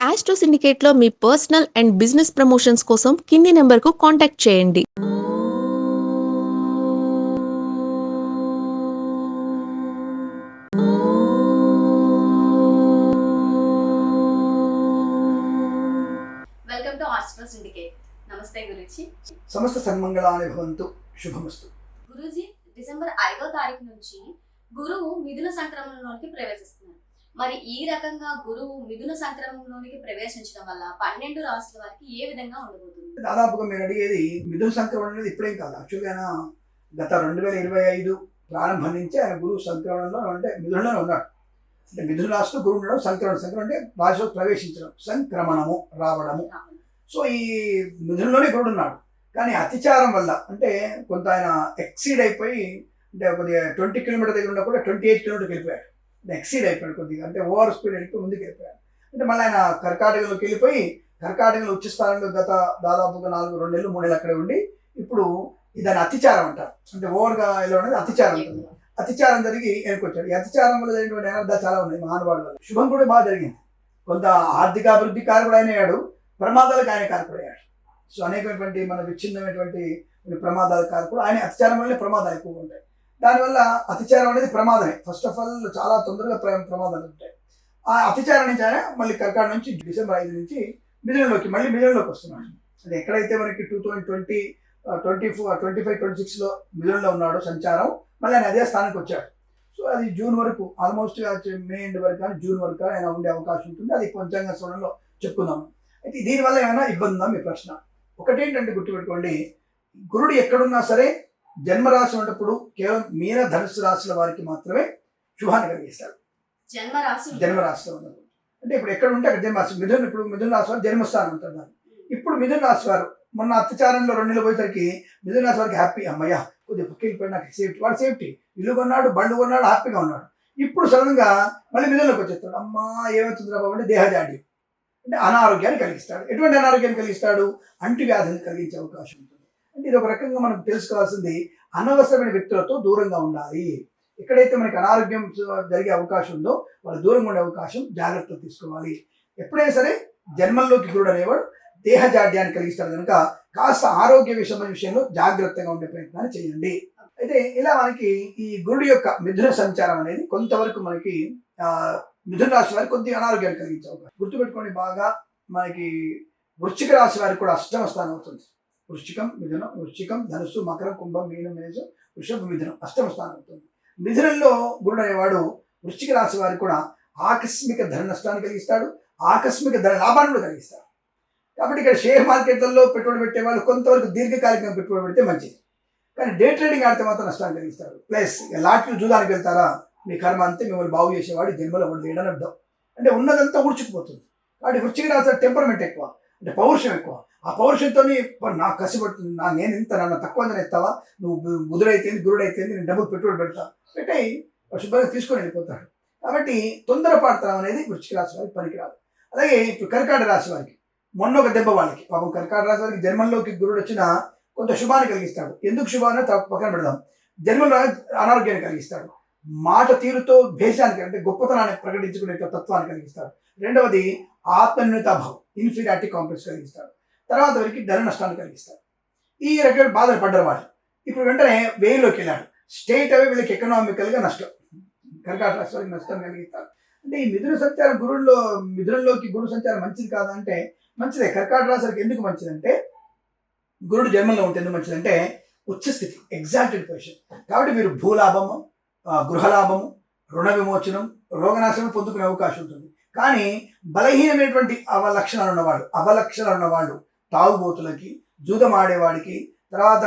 Astro సిండికేట్లో మీ personal and business promotions కోసం కింది నెంబర్కు కాంటాక్ట్ చేయండి. వెల్కమ్ టు ఆస్ట్రో సిండికేట్ నమస్తే గురుజీ సమస్త సన్మంగళాన్ని భవంతు. శుభమస్తు. గురూజీ డిసెంబర్ ఐదో తారీఖు నుంచి గురువు మిథున సంక్రమణలోనికి ప్రవేశిస్తున్నారు. మరి ఈ రకంగా గురువు మిథున సంక్రమంలోనికి ప్రవేశించడం వల్ల పన్నెండు రాసుల వారికి ఏ విధంగా ఉండబోతుంది? దాదాపుగా మీరు అడిగేది మిథున సంక్రమణ అనేది ఇప్పుడేం కాదు. యాక్చువల్గా ఆయన గత రెండు వేల ఇరవై ఐదు ప్రారంభం నుంచి ఆయన గురువు సంక్రమణలో అంటే మిథునంలో ఉన్నాడు. అంటే మిథున రాశిలో గురువు ఉండడం సంక్రమణ సంక్రమణ అంటే రాశిలో ప్రవేశించడం సంక్రమణము రావడము. సో ఈ మిథునంలోనే గురుడు ఉన్నాడు. కానీ అతిచారం వల్ల అంటే కొంత ఆయన ఎక్సీడ్ అయిపోయి అంటే కొద్దిగా ట్వంటీ కిలోమీటర్ దగ్గర ఉన్నా కూడా ట్వంటీ ఎయిట్ కిలోమీటర్కి వెళ్ళిపోయాడు. ఎక్సీడ్ అయిపోయాడు కొద్దిగా. అంటే ఓవర్ స్పీడ్ వెళ్ళిపోయి ముందుకు వెళ్ళిపోయాడు అంటే మళ్ళీ ఆయన కర్కాటకలోకి వెళ్ళిపోయి కర్కాటకలో ఉచ్చ స్థానంలో గత దాదాపుగా నాలుగు రెండు నెలలు మూడు నెలలు అక్కడే ఉండి ఇప్పుడు దాన్ని అతిచారం అంటారు. అంటే ఓవర్గా వెళ్ళడం అనేది అతిచారం ఉంటుంది అతిచారం జరిగి వెనుకొచ్చాడు. ఈ అతిచారం వల్ల జరిగినటువంటి అనర్థాలు చాలా ఉన్నాయి మహానుభావుడు వల్ల. శుభం కూడా బాగా జరిగింది. కొంత ఆర్థిక అభివృద్ధి కారకుడు ఆయన అయ్యాడు. ప్రమాదాలకు ఆయన కారకుడయ్యాడు సో అనేకమైనటువంటి మన విచ్ఛిన్నమైనటువంటి కొన్ని ప్రమాదాల కారకుడు. ఆయన అతిచారం వల్లనే ప్రమాదాలు ఎక్కువగా ఉంటాయి. దానివల్ల అతిచారం అనేది ప్రమాదమే. ఫస్ట్ ఆఫ్ ఆల్ చాలా తొందరగా ప్ర- ప్రమాదాలు ఉంటాయి. ఆ అతిచారం నుంచి ఆయన మళ్ళీ కర్కాటక నుంచి డిసెంబర్ ఐదు నుంచి మిథునంలోకి మళ్ళీ మిథునంలోకి వస్తున్నాడు. అంటే ఎక్కడైతే మనకి two thousand twenty twenty four twenty five twenty సిక్స్లో మిథునంలో ఉన్నాడు సంచారం మళ్ళీ ఆయన అదే స్థానానికి వచ్చాడు. సో అది జూన్ వరకు ఆల్మోస్ట్ మే ఎండ్ వరకు కానీ జూన్ వరకు కానీ ఆయన ఉండే అవకాశం ఉంటుంది. అది పంచాంగ స్వరంలో చెప్పుకుందాం. అయితే దీనివల్ల ఏమైనా ఇబ్బంది ఉందా మీ ప్రశ్న? ఒకటేంటంటే గుర్తుపెట్టుకోండి గురుడు ఎక్కడున్నా సరే జన్మరాశి ఉన్నప్పుడు కేవలం మీన ధనుసు రాశుల వారికి మాత్రమే శుభాన్ని కలిగిస్తాడు జన్మ రాశి జన్మరాశిలో ఉన్నప్పుడు. అంటే ఇప్పుడు ఎక్కడ ఉంటే అక్కడ జన్మరాశి. మిథున్ ఇప్పుడు మిథున రాశి వారు జన్మస్థానం అంటున్నారు. ఇప్పుడు మిథున రాశి వారు మొన్న అత్యాచారంలో రెండు నెలలు పోయేసరికి మిథున రాశి వారికి హ్యాపీ అమ్మయ్య కొద్దిగా పక్కిపోయి నాకు సేఫ్టీ వాడు సేఫ్టీ. ఇల్లు కొన్నాడు బండ్లు కొన్నాడు హ్యాపీగా ఉన్నాడు. ఇప్పుడు సడన్గా మళ్ళీ మిథునలోకి వచ్చేస్తాడు. అమ్మా ఏమవుతుందిరా బాబు అంటే దేహజాడ్యం అంటే అనారోగ్యాన్ని కలిగిస్తాడు. ఎటువంటి అనారోగ్యాన్ని కలిగిస్తాడు? అంటువ్యాధిని కలిగించే అవకాశం ఉంటుంది. అంటే ఇది ఒక రకంగా మనం తెలుసుకోవాల్సింది అనవసరమైన వ్యక్తులతో దూరంగా ఉండాలి. ఎక్కడైతే మనకి అనారోగ్యం జరిగే అవకాశం ఉందో వాళ్ళు దూరంగా ఉండే అవకాశం జాగ్రత్తలు తీసుకోవాలి. ఎప్పుడైనా సరే జన్మల్లోకి గురుడు అనేవాడు దేహజాడ్యాన్ని కలిగిస్తాడు కనుక కాస్త ఆరోగ్య విషయమైన విషయంలో జాగ్రత్తగా ఉండే ప్రయత్నాన్ని చేయండి. అయితే ఇలా మనకి ఈ గురుడు యొక్క మిథున సంచారం అనేది కొంతవరకు మనకి మిథున రాశి వారికి కొద్దిగా అనారోగ్యాన్ని కలిగించే అవకాశం. గుర్తుపెట్టుకోండి బాగా మనకి వృశ్చిక రాశి వారికి కూడా అష్టమ స్థానం అవుతుంది. వృశ్చికం మిథునం వృశ్చికం ధనుసు మకరం కుంభం మీనం మేజం వృషభ మిథునం అష్టమ స్థానం అవుతుంది. మిథునంలో గురుడు అనేవాడు వృశ్చిక రాశి వారికి కూడా ఆకస్మిక ధన నష్టాన్ని కలిగిస్తాడు ఆకస్మిక ధన లాభాన్ని కూడా కలిగిస్తాడు కాబట్టి ఇక్కడ షేర్ మార్కెట్లలో పెట్టుబడి పెట్టే వాళ్ళు కొంతవరకు దీర్ఘకాలికంగా పెట్టుబడి పెడితే మంచిది. కానీ డే ట్రేడింగ్ ఆడితే మాత్రం నష్టాన్ని కలిగిస్తాడు ప్లస్ లాటరీ జూదానికి వెళ్తారా? మీ కర్మ అంతే మిమ్మల్ని బాగు చేసేవాడు జన్మలో వాడు లేడని అర్థం. అంటే ఉన్నదంతా ఉడిచిపోతుంది కాబట్టి వృశ్చిక రాశి టెంపర్మెంట్ ఎక్కువ. అంటే పౌరుషం ఎక్కువ. ఆ పౌరుషంతో నాకు కసిపడుతుంది నా నేను ఇంత నన్ను తక్కువ అందని ఎత్తావా? నువ్వు ముదురైతేంది గురుడైతేంది నేను డబ్బులు పెట్టుబడి పెడతా. పెట్టాయి శుభ్రంగా తీసుకొని వెళ్ళిపోతాడు. కాబట్టి తొందరపడతాం అనేది వృష్టికి రాశి వారికి పనికిరాదు. అలాగే ఇప్పుడు కర్కాట రాశి వారికి మొన్న ఒక దెబ్బ వాళ్ళకి. పాపం కర్కాట రాశి వారికి జన్మంలోకి గురుడు వచ్చిన కొంత శుభాన్ని కలిగిస్తాడు. ఎందుకు శుభాన్ని? పక్కన పెడదాం. జన్మలో అనారోగ్యాన్ని కలిగిస్తాడు. మాట తీరుతో భేషానికి అంటే గొప్పతనాన్ని ప్రకటించుకునే తత్వాన్ని కలిగిస్తాడు. రెండవది ఆత్మన్యూతాభావం ఇన్ఫీరియారిటీ కాంప్లెక్స్ కలిగిస్తారు తర్వాత వారికి ధర నష్టాన్ని కలిగిస్తారు ఈ రకమైన బాధలు పడ్డారు వాళ్ళు. ఇప్పుడు వెంటనే వేలోకి వెళ్ళాడు. స్టేట్ అవే వీళ్ళకి ఎకనామికల్గా నష్టం. కర్కాట రాష్ట్రానికి వారికి నష్టం కలిగిస్తారు. అంటే ఈ మిథున సంచారం గురుల్లో మిథునంలోకి గురు సంచారం మంచిది కాదంటే మంచిదే. కర్కాట రాశులకు ఎందుకు మంచిదంటే గురుడు జన్మంలో ఉంటే ఎందుకు మంచిదంటే ఉచ్చస్థితి ఎగ్జాక్టెడ్ పొజిషన్ కాబట్టి మీరు భూలాభము గృహలాభము రుణ విమోచనం రోగనాశనం పొందుకునే అవకాశం ఉంటుంది. కానీ బలహీనమైనటువంటి అవలక్షణాలు ఉన్నవాడు అవలక్షణాలు ఉన్నవాళ్ళు తాగుబోతులకి జూదం ఆడేవాడికి తర్వాత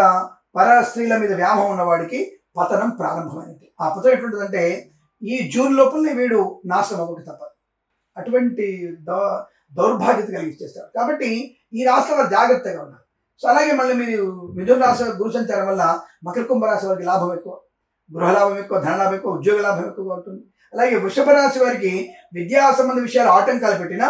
పర స్త్రీల మీద వ్యామం ఉన్నవాడికి పతనం ప్రారంభమైంది ఆ పతనం ఎటువంటిదంటే ఈ జూన్ లోపలనే వీడు నాశనం అవ్వక తప్పదు అటువంటి దౌ దౌర్భాగ్యత కలిగిచ్చేస్తాడు. కాబట్టి ఈ రాష్ట్రం జాగ్రత్తగా ఉన్నారు సో అలాగే మళ్ళీ మీరు మిథున రాశి గురు సంచారం వల్ల మకర కుంభ రాశి వారికి లాభం ఎక్కువ గృహలాభం ఎక్కువ ధనలాభం ఎక్కువ ఉద్యోగ లాభం ఎక్కువగా ఉంటుంది అలాగే వృషభ రాశి వారికి విద్యా సంబంధ విషయాలు ఆటంకాలు పెట్టినా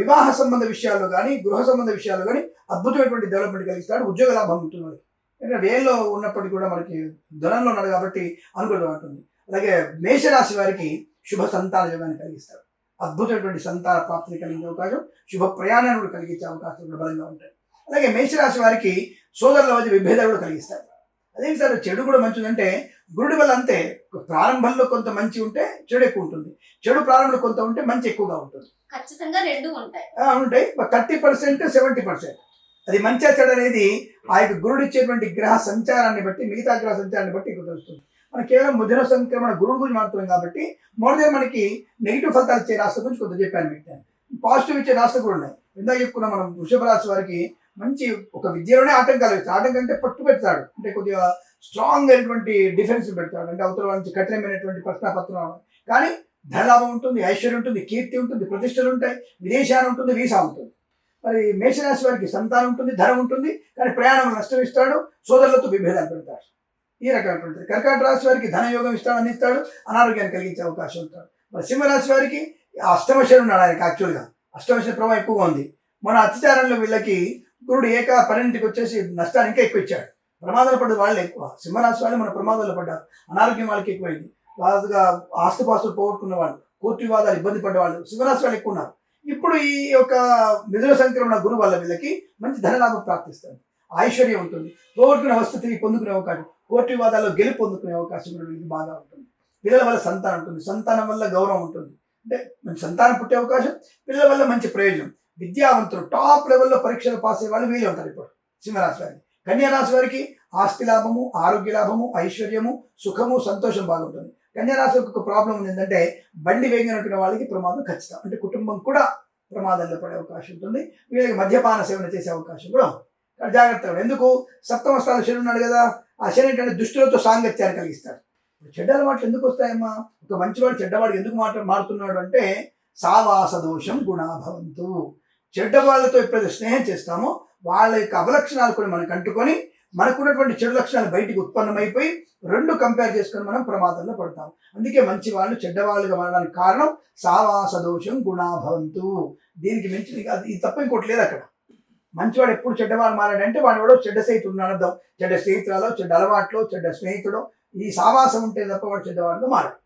వివాహ సంబంధ విషయాల్లో కానీ గృహ సంబంధ విషయాల్లో కానీ అద్భుతమైనటువంటి డెవలప్మెంట్ కలిగిస్తాడు ఉద్యోగ లాభం ఉంటుంది ఎందుకంటే వేల్లో ఉన్నప్పటికీ కూడా మనకి ధనంలో ఉన్నాడు కాబట్టి అనుకూలంగా ఉంటుంది. అలాగే మేషరాశి వారికి శుభ సంతాన యోగాన్ని కలిగిస్తాడు. అద్భుతమైనటువంటి సంతాన ప్రాప్తిని కలిగే అవకాశం శుభ ప్రయాణాన్ని కూడా కలిగించే అవకాశం కూడా బలంగా ఉంటాయి. అలాగే మేషరాశి వారికి సోదరుల మధ్య విభేదాలు కూడా కలిగిస్తారు అదేంటి సార్ చెడు కూడా మంచిదంటే గురుడి వల్ల అంతే. ప్రారంభంలో కొంత మంచి ఉంటే చెడు ఎక్కువ ఉంటుంది. చెడు ప్రారంభంలో కొంత ఉంటే మంచి ఎక్కువగా ఉంటుంది. ఖచ్చితంగా రెండు ఉంటాయి. ఉంటాయి. Thirty percent seventy percent. అది మంచి చెడు అనేది ఆ యొక్క గురుడు ఇచ్చేటువంటి గ్రహ సంచారాన్ని బట్టి మిగతా గ్రహ సంచారాన్ని బట్టి ఇక్కడ తెలుస్తుంది. మనం కేవలం ముదిన సంక్రమణ గురుడు గురించి మాట్లాడుతున్నాం కాబట్టి మోర్ దెన్ మనకి నెగిటివ్ ఫలితాలు ఇచ్చే రాష్ట్రం గురించి కొంత చెప్పాను మీకు. పాజిటివ్ ఇచ్చే రాష్ట్రం కూడా ఉన్నాయి. ఇందాక చెప్పుకున్నాం మనం వృషభ రాశి వారికి మంచి ఒక విద్యలోనే ఆటంకాలు వేస్తాడు ఆటంకం అంటే పట్టు పెడతాడు. అంటే కొద్దిగా స్ట్రాంగ్ అయినటువంటి డిఫెన్స్ పెడతాడు. అంటే అవతల నుంచి కఠినమైనటువంటి ప్రశ్నాపత్రం. కానీ ధనలాభం ఉంటుంది ఐశ్వర్యం ఉంటుంది కీర్తి ఉంటుంది ప్రతిష్టలు ఉంటాయి విదేశాలు ఉంటుంది వీసా ఉంటుంది. మరి మేషరాశి వారికి సంతానం ఉంటుంది ధనం ఉంటుంది కానీ ప్రయాణం నష్టం ఇస్తాడు సోదరులతో విభేదాలు పెడతాడు. ఈ రకమైనటువంటి కర్కాట రాశి వారికి ధనయోగం ఇస్తాడు అందిస్తాడు అనారోగ్యాన్ని కలిగించే అవకాశం ఉంటాడు. మరి సింహరాశి వారికి అష్టమశని ఉన్నాడు ఆయనకి యాక్చువల్గా అష్టమశని ప్రభావం ఎక్కువగా ఉంది. మన అత్యాచారంలో వీళ్ళకి గురుడు ఏక పన్నెండుకి వచ్చేసి నష్టాన్ని ఇంకా ఎక్కువ ఇచ్చాడు. ప్రమాదాలు పడ్డ వాళ్ళు ఎక్కువ. సింహరాశి వాళ్ళు మన ప్రమాదాలు పడ్డారు. అనారోగ్యం వాళ్ళకి ఎక్కువైంది. బాధగా ఆస్తుపాస్తులు పోగొట్టుకున్న వాళ్ళు కోర్టు వివాదాలు ఇబ్బంది పడ్డవాళ్ళు సింహరాశి వాళ్ళు ఎక్కువ ఉన్నారు. ఇప్పుడు ఈ యొక్క మిథున సంక్రమణ గురువు వల్ల వీళ్ళకి మంచి ధనలాభం ప్రాప్తిస్తుంది ఐశ్వర్యం ఉంటుంది. పోగొట్టుకునే వస్తు తిరిగి పొందుకునే అవకాశం కోర్టు వివాదాల్లో గెలుపు పొందుకునే అవకాశం కూడా వీళ్ళకి బాగా ఉంటుంది. పిల్లల వల్ల సంతానం ఉంటుంది. సంతానం వల్ల గౌరవం ఉంటుంది. అంటే మంచి సంతానం పుట్టే అవకాశం పిల్లల వల్ల మంచి ప్రయోజనం. విద్యావంతులు టాప్ లెవెల్లో పరీక్షలు పాస్ అయ్యే వాళ్ళు వీళ్ళు ఉంటారు ఇప్పుడు సింహరాశి వారికి కన్యారాశి వారికి ఆస్తి లాభము ఆరోగ్య లాభము ఐశ్వర్యము సుఖము సంతోషం బాగుంటుంది. కన్యారాశి ఒక ప్రాబ్లం ఉంది ఏంటంటే బండి వేగినటువంటి వాళ్ళకి ప్రమాదం ఖచ్చితం. అంటే కుటుంబం కూడా ప్రమాదంలో పడే అవకాశం ఉంటుంది. వీళ్ళకి మద్యపాన సేవన చేసే అవకాశం కూడా ఉంది. జాగ్రత్తగా ఎందుకు? సప్తమ స్థానం శని ఉన్నాడు కదా ఆ శని ఏంటంటే దుష్టులతో సాంగత్యాన్ని కలిగిస్తాడు. చెడ్డల చెడ్డ అలవాట్లు ఎందుకు వస్తాయమ్మా? ఒక మంచివాడు చెడ్డవాడు ఎందుకు మాట మారుతున్నాడు అంటే సావాస దోషం గుణాభవంతు. చెడ్డ వాళ్ళతో ఎప్పుడైతే స్నేహం చేస్తామో వాళ్ళ యొక్క అవలక్షణాలు కూడా మనకు అంటుకొని మనకున్నటువంటి చెడు లక్షణాలు బయటికి ఉత్పన్నమైపోయి రెండు కంపేర్ చేసుకొని మనం ప్రమాదంలో పడతాం. అందుకే మంచి వాళ్ళు చెడ్డవాళ్ళుగా మారడానికి కారణం సావాస దోషం గుణాభవంతు. దీనికి మించింది కాదు ఇది తప్ప ఇంకోటి లేదు అక్కడ. మంచివాడు ఎప్పుడు చెడ్డవాడు మారాడంటే వాడు ఎవడో చెడ్డ స్నేహితుడు అనర్థం అర్థం. చెడ్డ స్నేహితులలో చెడ్డ అలవాట్లో చెడ్డ స్నేహితుడు ఈ సావాసం ఉంటే తప్ప వాడు చెడ్డవాడుగా మారాడు.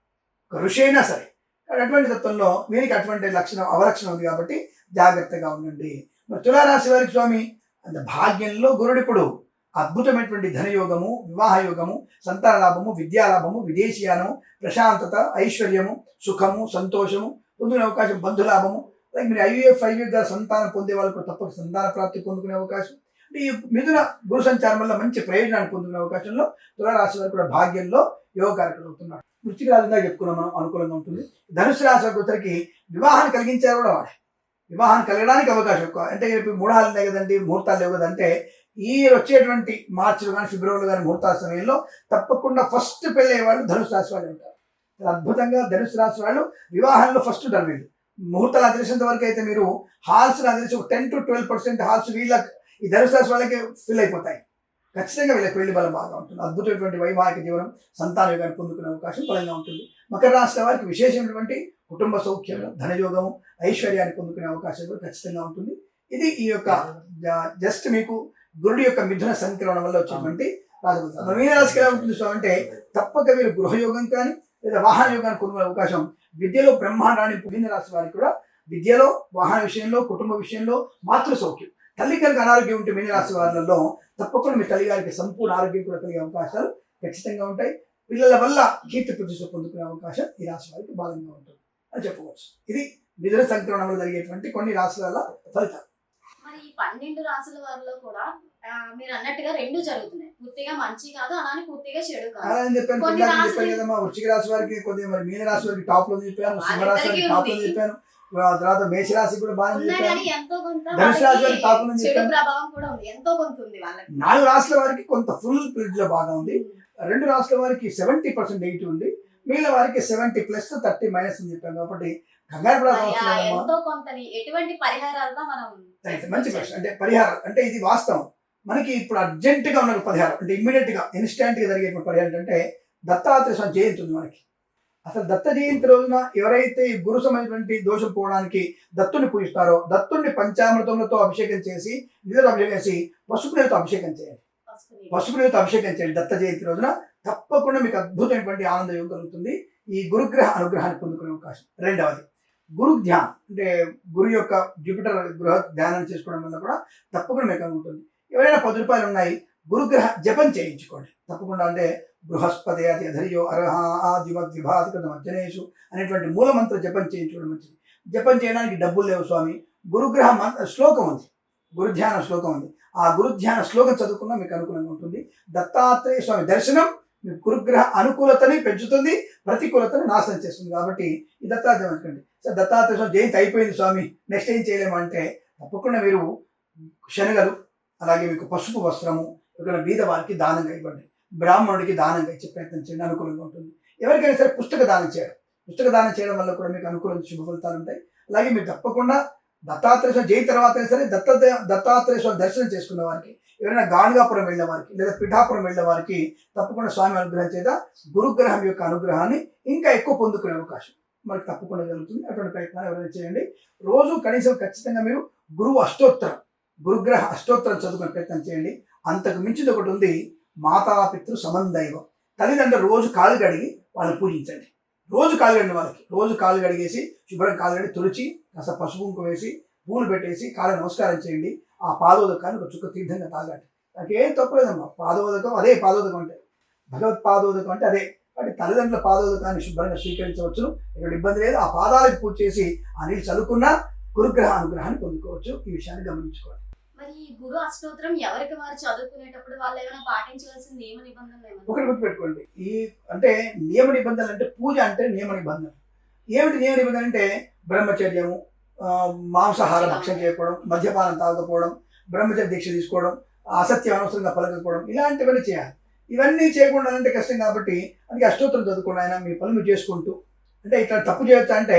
ఋషి అయినా సరే. అటువంటి తత్వంలో వీరికి అటువంటి లక్షణం అవలక్షణం ఉంది కాబట్టి జాగ్రత్తగా ఉండండి. మరి తులారాశి వారికి స్వామి అంత భాగ్యంలో గురుడిప్పుడు అద్భుతమైనటువంటి ధనయోగము వివాహయోగము సంతాన లాభము విద్యాలాభము విదేశీయానము ప్రశాంతత ఐశ్వర్యము సుఖము సంతోషము పొందుకునే అవకాశం బంధులాభము అలాగే మీరు ఐఏఎఫ్ ఐవీఎఫ్ ద్వారా సంతానం పొందే వాళ్ళు తప్పక సంతాన ప్రాప్తి పొందుకునే అవకాశం. అంటే ఈ మిథున గురు సంచారం వల్ల మంచి ప్రయోజనాన్ని పొందుకునే అవకాశంలో తులారాశి వారు కూడా భాగ్యంలో యోగకారకులు అవుతున్నారు. వృత్తికి రాజుగా చెప్పుకున్నాం మనం అనుకూలంగా ఉంటుంది. ధనుసు రాశి వారికి వివాహాన్ని కలిగించారు కూడా వాడే. వివాహం కలగడానికి అవకాశం ఎక్కువ. అంటే ఇప్పుడు మూడాలు ఉన్నాయి కదండి ముహూర్తాలు లేవు కదంటే ఈ వచ్చేటువంటి మార్చిలో కానీ ఫిబ్రవరిలో కానీ ముహూర్తాల సమయంలో తప్పకుండా ఫస్ట్ పెళ్ళయ్యే వాళ్ళు ధనుసు రాశి వాళ్ళు ఉంటారు. చాలా అద్భుతంగా ధనుసు రాశి వాళ్ళు వివాహంలో ఫస్ట్ ఉంటారు వీళ్ళు ముహూర్తాలు అదిలిసినంత వరకు అయితే మీరు హాల్స్ అదిలిసి ఒక టెన్ టు ట్వెల్వ్ పర్సెంట్ హాల్స్ వీళ్ళ ఈ ధనుసు రాశి వాళ్ళకి ఫిల్ అయిపోతాయి. ఖచ్చితంగా వీళ్ళకి పెళ్ళి బలం బాగా ఉంటుంది. అద్భుతమైనటువంటి వైవాహిక జీవనం సంతాన యోగాన్ని పొందుకునే అవకాశం బలంగా ఉంటుంది. మకర రాశి వారికి విశేషమైనటువంటి కుటుంబ సౌఖ్యం ధనయోగము ఐశ్వర్యాన్ని పొందుకునే అవకాశం కూడా ఖచ్చితంగా ఉంటుంది. ఇది ఈ యొక్క జస్ట్ మీకు గురుడి యొక్క మిథున సంక్రమణ వల్ల వచ్చేటువంటి రాజఫలితాలు మీన రాశికి ఎలా ఉంటుంది స్వామి అంటే తప్పక మీరు గృహయోగం కానీ లేదా వాహన యోగాన్ని కొనుగోలు అవకాశం విద్యలో బ్రహ్మాండాన్ని మీన రాశి వారికి కూడా విద్యలో వాహన విషయంలో కుటుంబ విషయంలో మాతృ సౌఖ్యం. తల్లి కనుక అనారోగ్యం ఉంటే మీన రాశి వారిలో తప్పకుండా మీ తల్లి గారికి సంపూర్ణ ఆరోగ్యం కూడా కలిగే అవకాశాలు ఖచ్చితంగా ఉంటాయి. పిల్లల వల్ల కీర్తి ప్రతిష్ట పొందుకునే అవకాశం ఈ రాశి వారికి బలంగా ఉంటుంది. అని చెప్పవచ్చు ఇది మిథున సంక్రమణంలో జరిగేటువంటి కొన్ని రాశుల ఫలితాలు. మరి పన్నెండు రాసుల వారిలో కూడా మీరు అన్నట్టుగా రెండు జరుగుతున్నాయి. పూర్తిగా మంచి కాదు అలానే పూర్తిగా చెడు కాదు. అలా చెప్పాను కొన్ని ఇందాక రాశులు- చెప్పాను కదమ్మా వృశ్చిక రాశి వారికి కొద్దిగా మరి మీన రాశి వారికి టాప్లో చెప్పాను సింహ రాశి వారికి టాప్లో. చెప్పాను తర్వాత మేష రాశి కూడా బాగా చెప్పాను. కానీ ఎంతో కొంత ధనుసు రాశి వారికి టాప్లో చెడు చెప్పాను. ప్రభావం కూడా ఉంది. ఎంతో కొంత ఉంది వాళ్ళకి. నాలుగు రాశుల వారికి కొంత ఫుల్ పీరియడ్లో బాగా ఉంది. రెండు రాశుల వారికి సెవెంటీ పర్సెంట్ ఎయిటీ ఉంది. మిగిలిన వారికి సెవెంటీ ప్లస్ థర్టీ మైనస్ అని చెప్పాను కాబట్టి కంగారు ఎటువంటి పరిహారాలతో మనం అయితే మంచి ప్రశ్న. అంటే పరిహారం అంటే ఇది వాస్తవం. మనకి ఇప్పుడు అర్జెంట్గా ఉన్న పరిహారం అంటే ఇమ్మీడియట్గా ఇన్స్టాంట్గా జరిగే పరిహారం అంటే దత్తాత్రేయ స్వామి జయంతి ఉంది మనకి. అసలు దత్త జయంతి రోజున ఎవరైతే ఈ గురు సంబంధించినటువంటి దోషం పోవడానికి దత్తుని పూజిస్తారో దత్తుని పంచామృతములతో అభిషేకం చేసి నిధులు అభిషేకం చేసి పసుపు నీళ్ళతో అభిషేకం చేయాలి. పసుపు నీళ్ళతో అభిషేకం చేయండి దత్త జయంతి రోజున. తప్పకుండా మీకు అద్భుతమైనటువంటి ఆనంద యోగం కలుగుతుంది. ఈ గురుగ్రహ అనుగ్రహాన్ని పొందుకునే అవకాశం. రెండవది గురు ధ్యానం. అంటే గురు యొక్క జూపిటర్ గృహ ధ్యానం చేసుకోవడం వల్ల కూడా తప్పకుండా మీకు ఉంటుంది. ఎవరైనా పది రూపాయలు ఉన్నాయి గురుగ్రహ జపం చేయించుకోండి. తప్పకుండా అంటే బృహస్పతి అది అధర్యో అర్హ ఆదిమద్విభాతిక మధ్యనేషు అనేటువంటి మూలమంత్ర జపం చేయించుకోవడం మంచిది. జపం చేయడానికి డబ్బులు లేవు స్వామి. గురుగ్రహ మంత్ర శ్లోకం ఉంది. గురుధ్యాన శ్లోకం ఉంది. ఆ గురుధ్యాన శ్లోకం చదువుకున్నా మీకు అనుకూలంగా ఉంటుంది. దత్తాత్రేయ స్వామి దర్శనం మీ గురుగ్రహ అనుకూలతని పెంచుతుంది ప్రతికూలతను నాశనం చేస్తుంది. కాబట్టి ఈ దత్తాత్రేయం అనుకోండి. సార్ దత్తాత్రేయం జయంతి అయిపోయింది స్వామి నెక్స్ట్ ఏం చేయలేమంటే తప్పకుండా మీరు శనగలు అలాగే మీకు పసుపు వస్త్రము ఎవరైనా బీద వారికి దానంగా ఇవ్వండి. బ్రాహ్మణుడికి దానంగా ఇచ్చే ప్రయత్నం చేయండి అనుకూలంగా ఉంటుంది. ఎవరికైనా సరే పుస్తక దానం చేయడం పుస్తక దానం చేయడం వల్ల కూడా మీకు అనుకూలంగా శుభ ఫలితాలు ఉంటాయి. అలాగే మీరు తప్పకుండా దత్తాత్రేయ జయిన్ తర్వాత అయినా సరే దత్త దత్తాత్రేయ దర్శనం చేసుకున్న వారికి ఎవరైనా గాణగాపురం వెళ్ళే వారికి లేదా పిఠాపురం వెళ్ళే వారికి తప్పకుండా స్వామి అనుగ్రహం చేత గురుగ్రహం యొక్క అనుగ్రహాన్ని ఇంకా ఎక్కువ పొందుకునే అవకాశం మనకి తప్పకుండా జరుగుతుంది. అటువంటి ప్రయత్నాలు ఎవరైనా చేయండి. రోజు కనీసం ఖచ్చితంగా మీరు గురువు అష్టోత్తరం గురుగ్రహ అష్టోత్తరం చదువుకునే ప్రయత్నం చేయండి. అంతకు మించింది ఒకటి ఉంది మాతా పితృ సమందైవం తల్లిదండ్రులు రోజు కాలు కడిగి వాళ్ళని పూజించండి. రోజు కాలు కడిగిన వాళ్ళకి రోజు కాలు కడిగేసి శుభ్రం కాలు కడిగి తుడిచి కాస్త పసుపు వేసి పూలు పెట్టేసి కాళ్ళ నమస్కారం చేయండి. ఆ పాదోదకాన్ని ఒక చుక్క తీర్థంగా తాగండి నాకేం తప్పలేదమ్మా పాదోదకం అదే పాదోదకం అంటే. భగవత్ పాదోదకం అంటే అదే. కాబట్టి తల్లిదండ్రుల పాదోదకాన్ని శుభ్రంగా స్వీకరించవచ్చు ఇక్కడ ఇబ్బంది లేదు. ఆ పాదాలకు పూజ చేసి ఆ నీళ్ళు చదువుకున్నా గురుగ్రహ అనుగ్రహాన్ని పొందుకోవచ్చు. ఈ విషయాన్ని గమనించుకోవాలి మరి ఈ గురు అష్టోత్తరం ఎవరికి వారు చదువుకునేటప్పుడు వాళ్ళు ఏమైనా పాటించవలసిన నియమ నిబంధనలు ఏమైనా ఒకటి గుర్తుపెట్టుకోండి. ఈ అంటే నియమ నిబంధనలు అంటే పూజ అంటే నియమ నిబంధనలు. ఏమిటి నియమ నిబంధన అంటే బ్రహ్మచర్యము మాంసాహార భక్షణ చేయకపోవడం మద్యపానం తాగకపోవడం బ్రహ్మచర్య దీక్ష తీసుకోవడం అసత్యం అనవసరంగా పలకపోవడం ఇలాంటివన్నీ చేయాలి. ఇవన్నీ చేయకుండా అంటే కష్టం కాబట్టి అందుకే అష్టోత్తరం చదువుకోండి ఆయన మీ పనులు చేసుకుంటూ అంటే ఇట్లా తప్పు చేయొచ్చా అంటే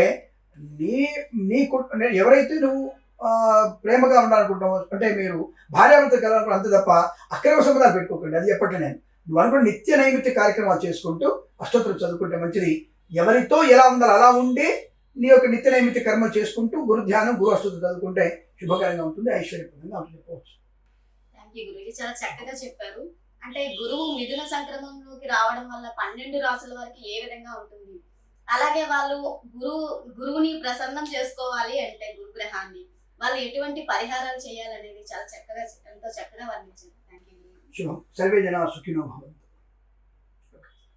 నీ నీ కు- అంటే ఎవరైతే నువ్వు ప్రేమగా ఉండాలనుకుంటావు అంటే మీరు భార్యాభర్త కలవాలనుకుంటే అంతే తప్ప అక్రమ సంబంధాలు పెట్టుకోకండి. అది చెప్పట్లే నేను. నువ్వు అనుకున్న నిత్య నైమిత్య కార్యక్రమాలు చేసుకుంటూ అష్టోత్తరం చదువుకుంటే మంచిది. ఎవరితో ఎలా ఉండాలి అలా ఉండి నీ యొక్క నిత్య నైమిత్య కర్మలు చేసుకుంటూ గురు ధ్యానం గురు చదువుకుంటే శుభకరంగా ఉంటుంది ఐశ్వర్యపరంగా ఉంటుంది యూ గురుజీ. చాలా చక్కగా చెప్పారు. అంటే గురువు మిథున సంక్రమంలోకి రావడం వల్ల పన్నెండు రాసుల వారికి ఏ విధంగా ఉంటుంది? అలాగే వాళ్ళు గురువు గురువుని ప్రసన్నం చేసుకోవాలి అంటే గురుగ్రహాన్ని వాళ్ళు ఎటువంటి పరిహారాలు చేయాలనేది చాలా చక్కగా ఎంతో చక్కగా వర్ణించారు. థ్యాంక్ యూ శుభం. సర్వే జన సుఖినో భవంతు.